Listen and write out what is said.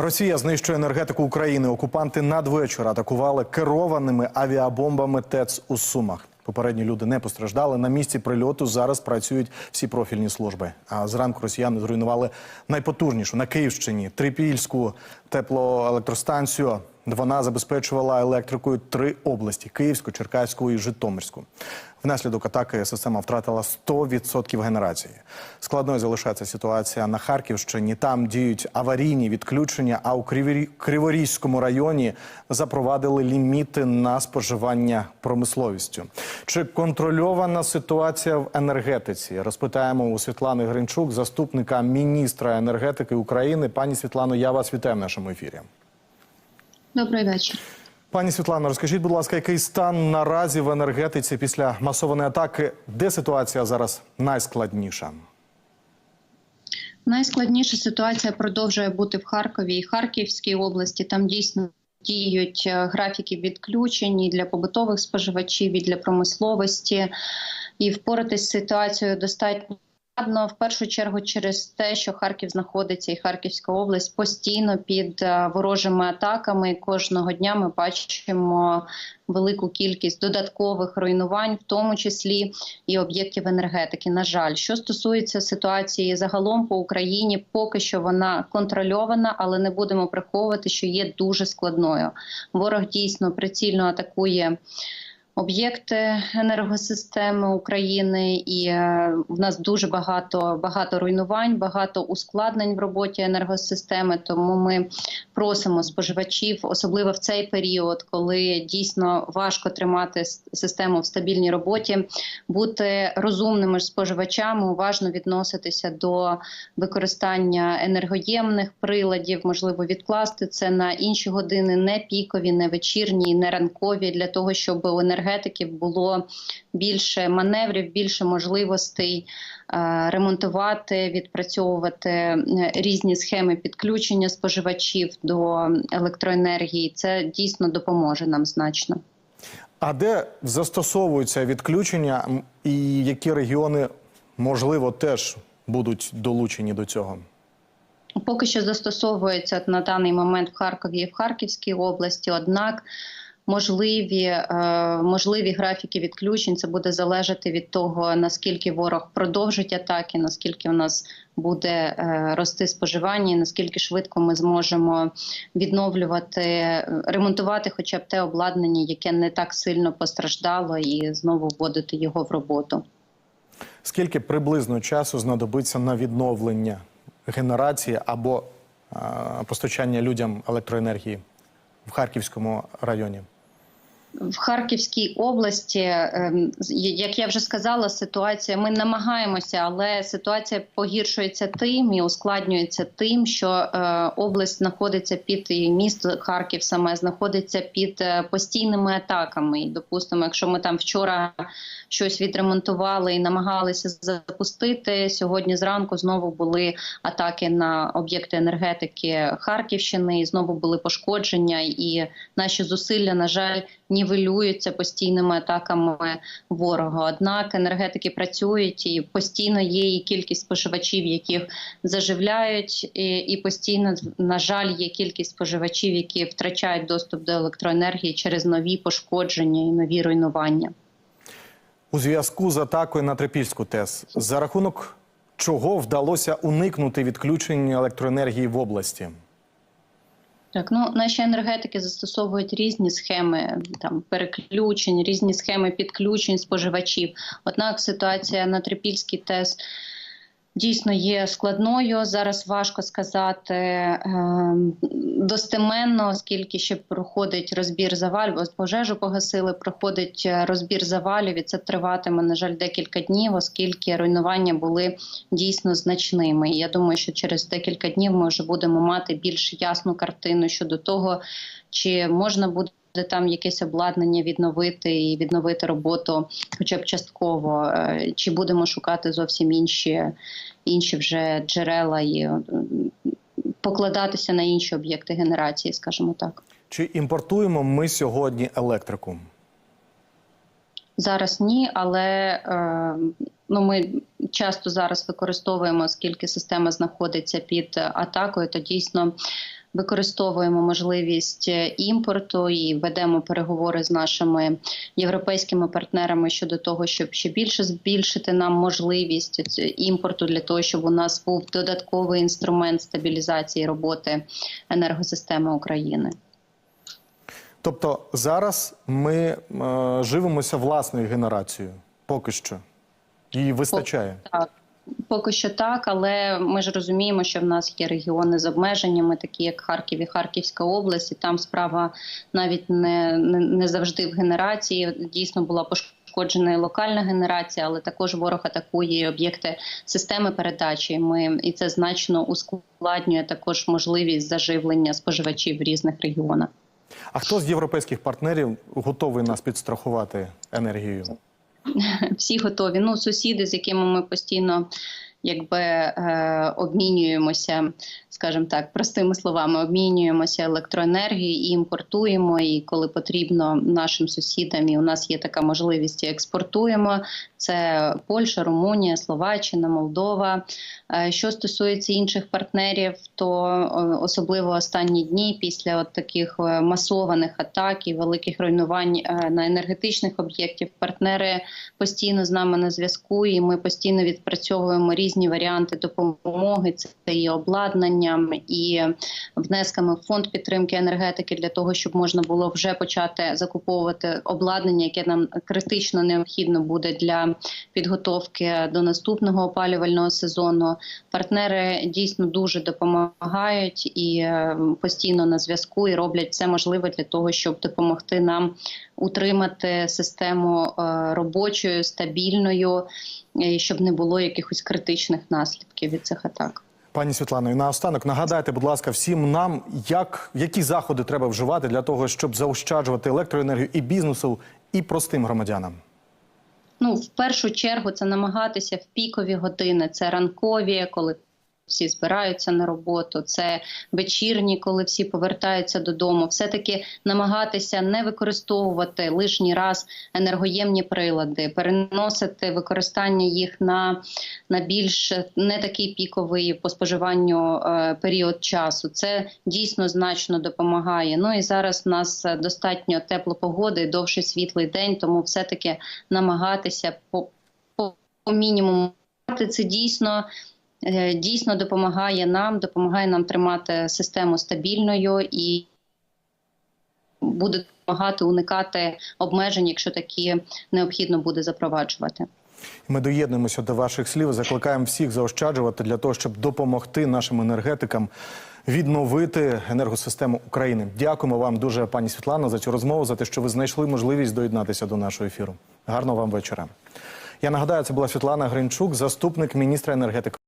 Росія знищує енергетику України. Окупанти надвечір атакували керованими авіабомбами ТЕЦ у Сумах. Попередні люди не постраждали. На місці прильоту зараз працюють всі профільні служби. А зранку росіяни зруйнували найпотужнішу на Київщині трипільську теплоелектростанцію. Вона забезпечувала електрикою три області: Київську, Черкаську і Житомирську. Внаслідок атаки система втратила 100% генерації. Складною залишається ситуація на Харківщині. Там діють аварійні відключення. А у Криворізькому районі запровадили ліміти на споживання промисловістю. Чи контрольована ситуація в енергетиці? Розпитаємо у Світлани Гринчук, заступника міністра енергетики України. Пані Світлано, я вас вітаю в нашому ефірі. Добрий вечір. Пані Світлано, розкажіть, будь ласка, який стан наразі в енергетиці після масованої атаки? Де ситуація зараз найскладніша? Найскладніша ситуація продовжує бути в Харкові і Харківській області. Там дійсно діють е, графіки відключень і для побутових споживачів, і для промисловості. І впоратись з ситуацією достатньо складно, в першу чергу через те, що Харків знаходиться і Харківська область постійно під е, ворожими атаками. Кожного дня ми бачимо велику кількість додаткових руйнувань, в тому числі і об'єктів енергетики. На жаль, що стосується ситуації загалом по Україні, поки що вона контрольована, але не будемо приховувати, що є дуже складною. Ворог дійсно прицільно атакує. Об'єкти енергосистеми України, і е, в нас дуже багато багато руйнувань, багато ускладнень в роботі енергосистеми. Тому ми просимо споживачів, особливо в цей період, коли дійсно важко тримати систему в стабільній роботі, бути розумними споживачами, уважно відноситися до використання енергоємних приладів, можливо, відкласти це на інші години, не пікові, не вечірні, не ранкові, для того, щоб у енергетиків було більше маневрів, більше можливостей е, ремонтувати, відпрацьовувати е, різні схеми підключення споживачів до електроенергії. Це дійсно допоможе нам значно. А де застосовуються відключення і які регіони, можливо, теж будуть долучені до цього? Поки що застосовується на даний момент в Харкові і в Харківській області. Однак можливі, е, можливі графіки відключень це буде залежати від того, наскільки ворог продовжить атаки, наскільки у нас буде е, рости споживання, наскільки швидко ми зможемо відновлювати, е, ремонтувати, хоча б те обладнання, яке не так сильно постраждало, і знову вводити його в роботу. Скільки приблизно часу знадобиться на відновлення генерації або а, постачання людям електроенергії в Харківському районі? В Харківській області, ем, як я вже сказала, ситуація. Ми намагаємося, але ситуація погіршується тим і ускладнюється тим, що е, область знаходиться під і місто Харків саме знаходиться під е, постійними атаками. І, допустимо, якщо ми там вчора щось відремонтували і намагалися запустити, сьогодні зранку знову були атаки на об'єкти енергетики Харківщини, і знову були пошкодження, і наші зусилля, на жаль, нівелюються постійними атаками ворога. Однак енергетики працюють і постійно є і кількість споживачів, яких заживляють, і, постійно, на жаль, є кількість споживачів, які втрачають доступ до електроенергії через нові пошкодження і нові руйнування. У зв'язку з атакою на Трипільську ТЕС, за рахунок чого вдалося уникнути відключення електроенергії в області? Так, ну наші енергетики застосовують різні схеми там переключень, різні схеми підключень споживачів. Однак ситуація на Трипільській ТЕС дійсно є складною. Зараз важко сказати е, достеменно, оскільки ще проходить розбір завалів. Пожежу погасили, проходить е, розбір завалів, і це триватиме, на жаль, декілька днів, оскільки руйнування були дійсно значними. Я думаю, що через декілька днів ми вже будемо мати більш ясну картину щодо того, чи можна буде. Там якесь обладнання відновити і відновити роботу, хоча б частково, е, чи будемо шукати зовсім інші, інші вже джерела і е, покладатися на інші об'єкти генерації, скажімо так. Чи імпортуємо ми сьогодні електрику? Зараз ні, але е, ну ми часто зараз використовуємо, оскільки система знаходиться під атакою, то дійсно використовуємо можливість е, імпорту і ведемо переговори з нашими європейськими партнерами щодо того, щоб ще більше збільшити нам можливість імпорту для того, щоб у нас був додатковий інструмент стабілізації роботи енергосистеми України. Тобто зараз ми е, живемося власною генерацією. Поки що. Її вистачає. Так, поки що так, але ми ж розуміємо, що в нас є регіони з обмеженнями, такі як Харків і Харківська область, і там справа навіть не, не, не завжди в генерації. Дійсно була пошкоджена і локальна генерація, але також ворог атакує об'єкти системи передачі. Ми і це значно ускладнює також можливість заживлення споживачів в різних регіонах. А хто з європейських партнерів готовий нас підстрахувати енергією? Всі готові. Ну, сусіди, з якими ми постійно якби е, обмінюємося, скажімо так, простими словами, обмінюємося електроенергією і імпортуємо. І коли потрібно нашим сусідам, і у нас є така можливість, і експортуємо. Це Польща, Румунія, Словаччина, Молдова. Е, Що стосується інших партнерів, то е, особливо останні дні після от таких е, масованих атак і великих руйнувань е, на енергетичних об'єктів, партнери постійно з нами на зв'язку, і ми постійно відпрацьовуємо різні варіанти допомоги. Це і обладнанням, і внесками в фонд підтримки енергетики для того, щоб можна було вже почати закуповувати обладнання, яке нам критично необхідно буде для підготовки до наступного опалювального сезону. Партнери дійсно дуже допомагають і е, постійно на зв'язку і роблять все можливе для того, щоб допомогти нам утримати систему е, робочою, стабільною, і щоб не було якихось критичних наслідків від цих атак. Пані Світлано, і наостанок нагадайте, будь ласка, всім нам, як, які заходи треба вживати для того, щоб заощаджувати електроенергію і бізнесу, і простим громадянам. Ну, в першу чергу, це намагатися в пікові години, це ранкові, коли всі збираються на роботу, це вечірні, коли всі повертаються додому. Все таки намагатися не використовувати лишній раз енергоємні прилади, переносити використання їх на, на більш не такий піковий по споживанню е, період часу. Це дійсно значно допомагає. Ну і зараз у нас достатньо тепло погоди, довший світлий день, тому все таки намагатися по, по, по мінімуму це дійсно. Е, Дійсно допомагає нам, допомагає нам тримати систему стабільною і буде допомагати уникати обмежень, якщо такі необхідно буде запроваджувати. Ми доєднуємося до ваших слів. Закликаємо всіх заощаджувати для того, щоб допомогти нашим енергетикам відновити енергосистему України. Дякуємо вам дуже, пані Світлано, за цю розмову, за те, що ви знайшли можливість доєднатися до нашого ефіру. Гарного вам вечора. Я нагадаю, це була Світлана Гринчук, заступник міністра енергетики.